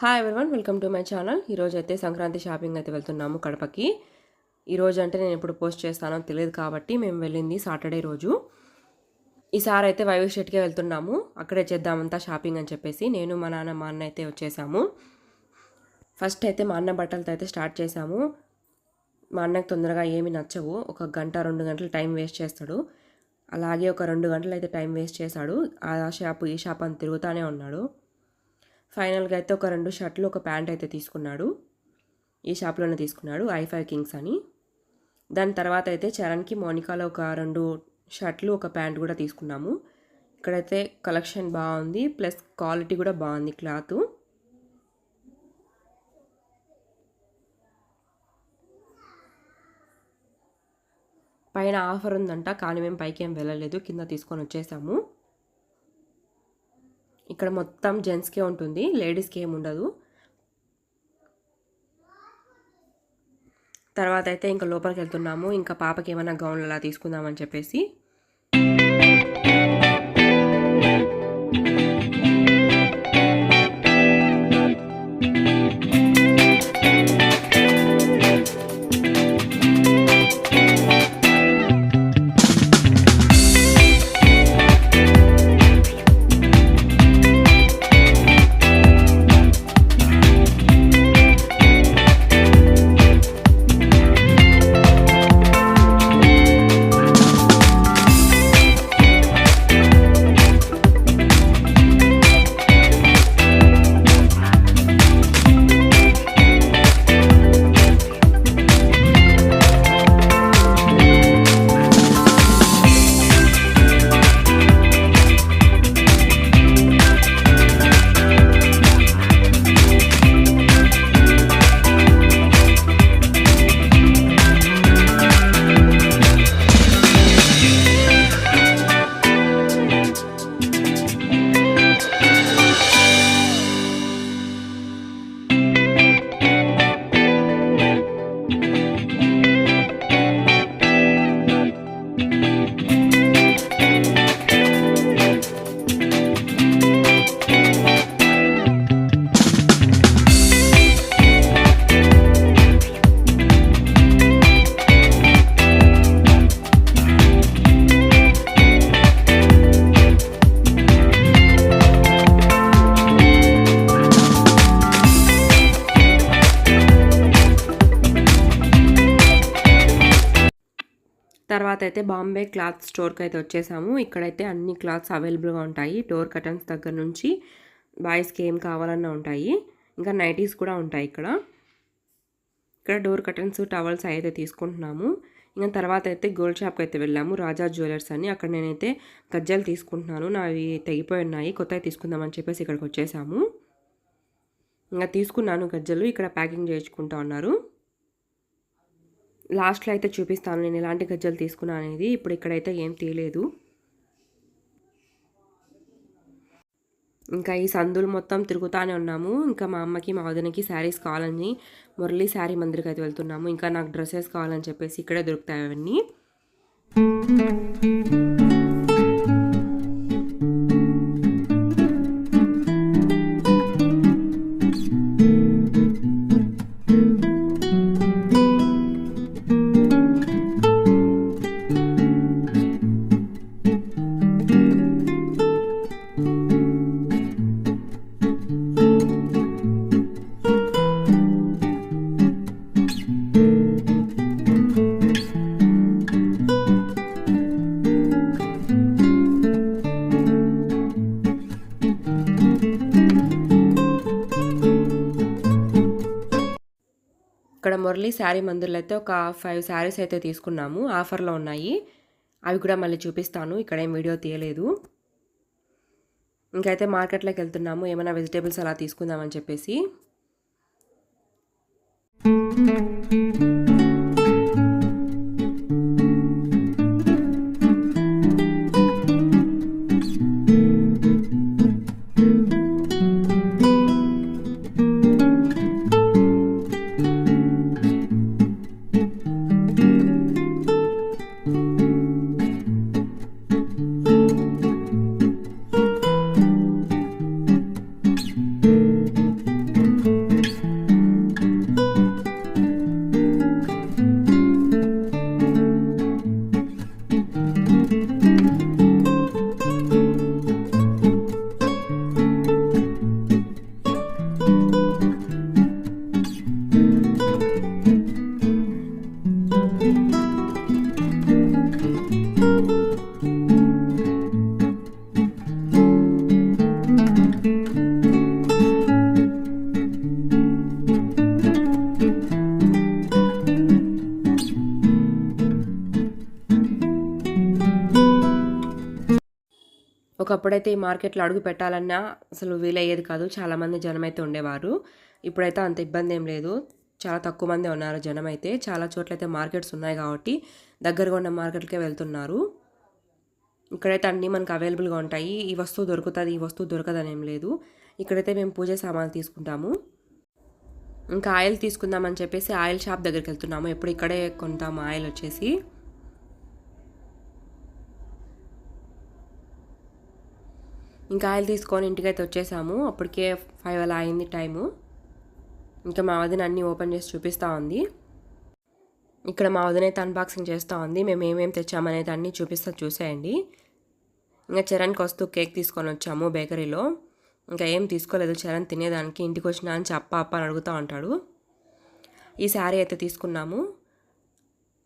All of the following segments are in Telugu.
Hi everyone welcome to my channel ఈరోజు అయితే సంక్రాంతి షాపింగ్ అయితే వెళ్తున్నాము కడపకి. ఈరోజు అంటే నేను ఎప్పుడు పోస్ట్ చేస్తానో తెలియదు కాబట్టి మేము వెళ్ళింది సాటర్డే రోజు. ఈసారి అయితే వైవి షెట్కే వెళ్తున్నాము. అక్కడే చేద్దామంతా షాపింగ్ అని చెప్పేసి నేను మా నాన్న మా అన్న అయితే వచ్చేసాము. ఫస్ట్ అయితే మా అన్న బట్టలతో అయితే స్టార్ట్ చేశాము. మా అన్నకు తొందరగా ఏమి నచ్చవు. ఒక గంట రెండు గంటలు టైం వేస్ట్ చేస్తాడు. అలాగే ఒక రెండు గంటలు అయితే టైం వేస్ట్ చేశాడు. ఆ షాపు ఈ షాప్ అని తిరుగుతూనే ఉన్నాడు. ఫైనల్గా అయితే ఒక రెండు షర్ట్లు ఒక ప్యాంట్ అయితే తీసుకున్నాడు. ఈ షాప్లోనే తీసుకున్నాడు ఐ ఫైవ్ కింగ్స్ అని. దాని తర్వాత అయితే చరణ్కి మోనికాలో ఒక రెండు షర్ట్లు ఒక ప్యాంట్ కూడా తీసుకున్నాము. ఇక్కడైతే కలెక్షన్ బాగుంది ప్లస్ క్వాలిటీ కూడా బాగుంది క్లాత్. పైన ఆఫర్ ఉందంట కానీ మేము పైకి ఏం వెళ్ళలేదు కింద తీసుకొని వచ్చేసాము. ఇక్కడ మొత్తం జెంట్స్కే ఉంటుంది లేడీస్కి ఏమి ఉండదు. తర్వాత అయితే ఇంకా లోపలికి వెళ్తున్నాము ఇంకా పాపకి ఏమైనా గౌన్లు అలా తీసుకుందామని చెప్పేసి. తర్వాత అయితే బాంబే క్లాత్ స్టోర్కి అయితే వచ్చేసాము. ఇక్కడైతే అన్ని క్లాత్స్ అవైలబుల్గా ఉంటాయి. డోర్ కటన్స్ దగ్గర నుంచి బాయ్స్కి ఏం కావాలన్నా ఉంటాయి. ఇంకా నైటీస్ కూడా ఉంటాయి ఇక్కడ. ఇక్కడ డోర్ కటన్స్ టవల్స్ అయితే తీసుకుంటున్నాము. ఇంకా తర్వాత అయితే గోల్డ్ షాప్కి అయితే వెళ్ళాము. రాజా జ్యువెలర్స్ అని. అక్కడ నేనైతే గజ్జలు తీసుకుంటున్నాను. నావి తెగిపోయి ఉన్నాయి. కొత్తవి తీసుకుందామని చెప్పేసి ఇక్కడికి వచ్చేసాము. ఇంకా తీసుకున్నాను గజ్జలు. ఇక్కడ ప్యాకింగ్ చేయించుకుంటా ఉన్నారు. లాస్ట్లో అయితే చూపిస్తాను నేను ఎలాంటి గజ్జలు తీసుకున్నాను అనేది. ఇప్పుడు ఇక్కడైతే ఏం తీయలేదు. ఇంకా ఈ సందులు మొత్తం తిరుగుతానే ఉన్నాము. ఇంకా మా అమ్మకి మా వదినకి శారీస్ కావాలని మురళి శారీ మందిరికి అయితే వెళ్తున్నాము. ఇంకా నాకు డ్రెస్సెస్ కావాలని చెప్పేసి ఇక్కడే దొరుకుతాయి అవన్నీ. ఇక్కడ మురళి శారీ మందుల్లో అయితే ఒక ఫైవ్ శారీస్ అయితే తీసుకున్నాము ఆఫర్లో ఉన్నాయి. అవి కూడా మళ్ళీ చూపిస్తాను ఇక్కడేం వీడియో తీయలేదు. ఇంకైతే మార్కెట్లోకి వెళ్తున్నాము ఏమైనా వెజిటేబుల్స్ అలా తీసుకుందామని చెప్పేసి. ఒకప్పుడైతే ఈ మార్కెట్లో అడుగు పెట్టాలన్నా అసలు వీలయ్యేది కాదు. చాలామంది జనం అయితే ఉండేవారు. ఇప్పుడైతే అంత ఇబ్బంది ఏం లేదు. చాలా తక్కువ మంది ఉన్నారు జనం అయితే చాలా చోట్ల అయితే మార్కెట్స్ ఉన్నాయి కాబట్టి దగ్గరగా ఉన్న మార్కెట్కే వెళ్తున్నారు. ఇక్కడైతే అన్నీ మనకు అవైలబుల్గా ఉంటాయి. ఈ వస్తువు దొరుకుతుంది ఈ వస్తువు దొరకదని ఏం లేదు. ఇక్కడైతే మేము పూజ సామాన్లు తీసుకుంటాము. ఇంకా ఆయిల్ తీసుకుందామని చెప్పేసి ఆయిల్ షాప్ దగ్గరికి వెళ్తున్నాము. ఎప్పుడు ఇక్కడే కొంటాము ఆయిల్ వచ్చేసి. ఇంకా ఆయిల్ తీసుకొని ఇంటికైతే వచ్చేసాము. అప్పటికే ఫైవ్ అలా అయింది టైము. ఇంకా మా వదిన అన్నీ ఓపెన్ చేసి చూపిస్తూ ఉంది. ఇక్కడ మా వదిన అయితే అన్బాక్సింగ్ చేస్తూ ఉంది. మేము ఏమేమి తెచ్చామనేది అన్నీ చూపిస్తా చూసేయండి. ఇంకా చరణ్కి వస్తూ కేక్ తీసుకొని వచ్చాము బేకరీలో. ఇంకా ఏం తీసుకోలేదు. చరణ్ తినేదానికి ఇంటికి వచ్చినా అని చెప్ప అప్ప అని అడుగుతూ ఉంటాడు. ఈ శారీ అయితే తీసుకున్నాము.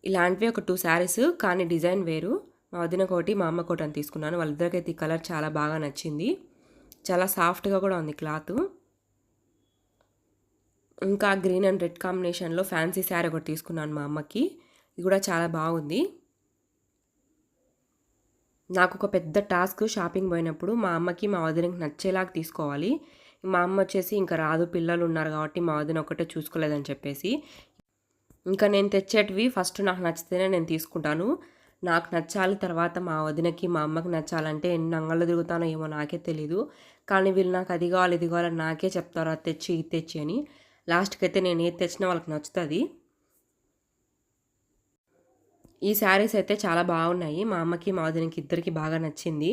ఇలాంటివి ఒక టూ శారీస్ కానీ డిజైన్ వేరు. మా వదిన ఒకటి మా అమ్మ ఒకటి అని తీసుకున్నాను. వాళ్ళిద్దరికైతే ఈ కలర్ చాలా బాగా నచ్చింది. చాలా సాఫ్ట్గా కూడా ఉంది క్లాత్. ఇంకా గ్రీన్ అండ్ రెడ్ కాంబినేషన్లో ఫ్యాన్సీ శారీ ఒకటి తీసుకున్నాను మా అమ్మకి. ఇది కూడా చాలా బాగుంది. నాకు ఒక పెద్ద టాస్క్ షాపింగ్ పోయినప్పుడు మా అమ్మకి మా వదినకి నచ్చేలాగా తీసుకోవాలి. మా అమ్మ వచ్చేసి ఇంకా రాదు పిల్లలు ఉన్నారు కాబట్టి మా వదిన ఒకటే చూసుకోలేదని చెప్పేసి. ఇంకా నేను తెచ్చేటివి ఫస్ట్ నాకు నచ్చితేనే నేను తీసుకుంటాను. నాకు నచ్చాలి తర్వాత మా వదినకి మా అమ్మకి నచ్చాలంటే ఎన్ని అంగళ్ళు తిరుగుతానో ఏమో నాకే తెలీదు. కానీ వీళ్ళు నాకు అది కావాలి ఇది కావాలని నాకే చెప్తారు అది తెచ్చి ఇది తెచ్చి అని. లాస్ట్కి అయితే నేను ఏది తెచ్చినా వాళ్ళకి నచ్చుతుంది. ఈ శారీస్ అయితే చాలా బాగున్నాయి. మా అమ్మకి మా వదినకి ఇద్దరికి బాగా నచ్చింది.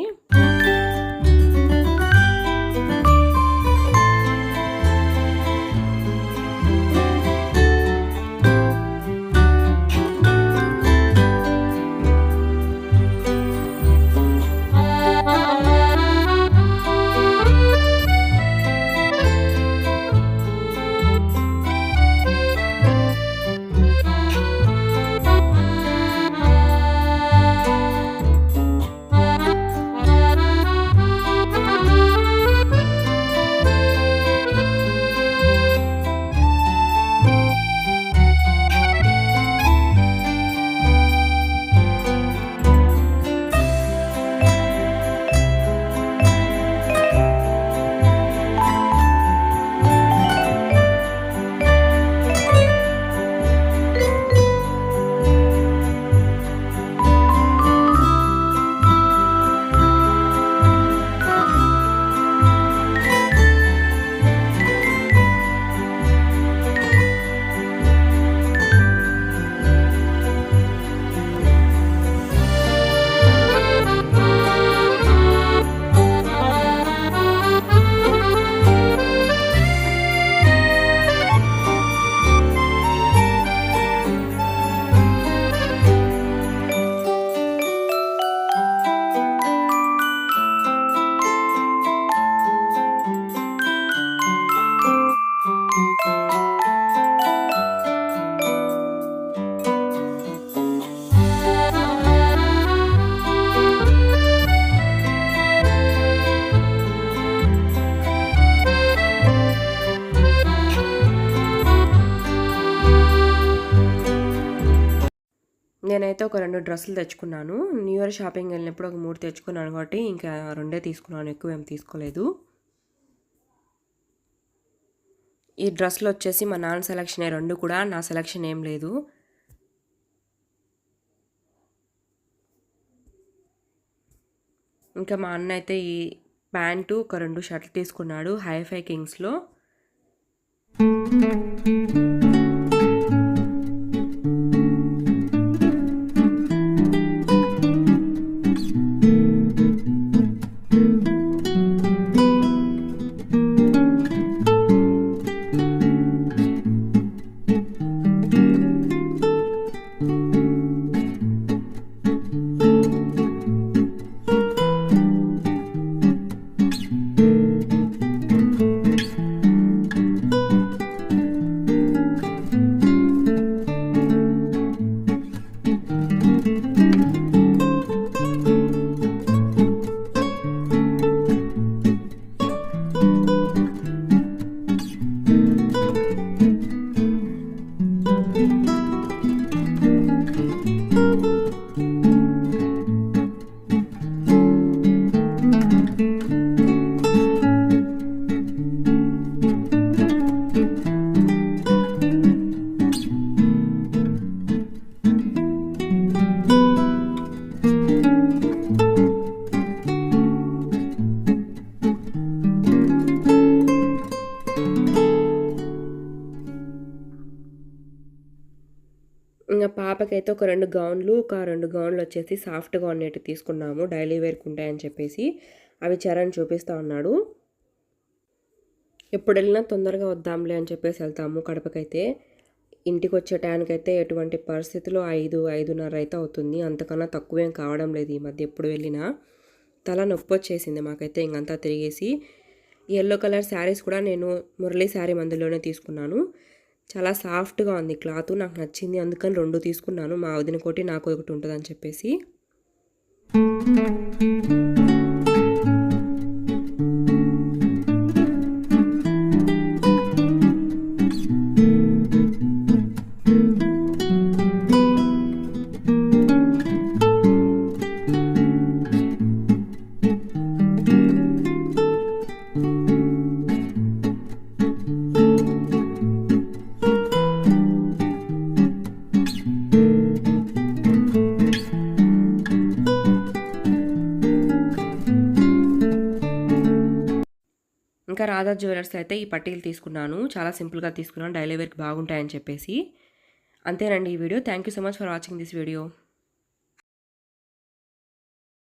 నేనైతే ఒక రెండు డ్రెస్సులు తెచ్చుకున్నాను. న్యూ ఇయర్ షాపింగ్ వెళ్ళినప్పుడు ఒక మూడు తెచ్చుకున్నాను కాబట్టి ఇంకా రెండే తీసుకున్నాను. ఎక్కువ ఏం తీసుకోలేదు. ఈ డ్రెస్సులు వచ్చేసి మా నాన్న సెలక్షన్ రెండు కూడా నా సెలక్షన్ ఏం లేదు. ఇంకా మా అన్న అయితే ఈ ప్యాంటు ఒక రెండు షర్ట్లు తీసుకున్నాడు హైఫై కింగ్స్లో. పాపకైతే ఒక రెండు గౌన్లు ఒక రెండు గౌన్లు వచ్చేసి సాఫ్ట్గా ఉన్నట్టు తీసుకున్నాము. డైలీ వేర్కి ఉంటాయని చెప్పేసి అవి చరణ్ చూపిస్తూ ఉన్నాడు. ఎప్పుడు వెళ్ళినా తొందరగా వద్దాంలే అని చెప్పేసి వెళ్తాము కడపకైతే. ఇంటికి వచ్చే టైంకైతే ఎటువంటి పరిస్థితిలో ఐదు ఐదున్నర అయితే అవుతుంది. అంతకన్నా తక్కువేం కావడం లేదు ఈ మధ్య ఎప్పుడు వెళ్ళినా. తల నొప్పి వచ్చేసింది మాకైతే ఇంకంతా తిరిగేసి. ఎల్లో కలర్ శారీస్ కూడా నేను మురళీ శారీ మందులోనే తీసుకున్నాను. చాలా సాఫ్ట్గా ఉంది క్లాత్. నాకు నచ్చింది. అందుకని రెండు తీసుకున్నాను. మా వదిన కోటి నాకు ఒకటి ఉంటుందని చెప్పేసి. రాధా జ్యువెలర్స్ అయితే ఈ పట్టీలు తీసుకున్నాను. చాలా సింపుల్గా తీసుకున్నాను. డైలీ వేర్కి బాగుంటాయని చెప్పేసి. అంతేనండి ఈ video. Thank you so much for watching this video.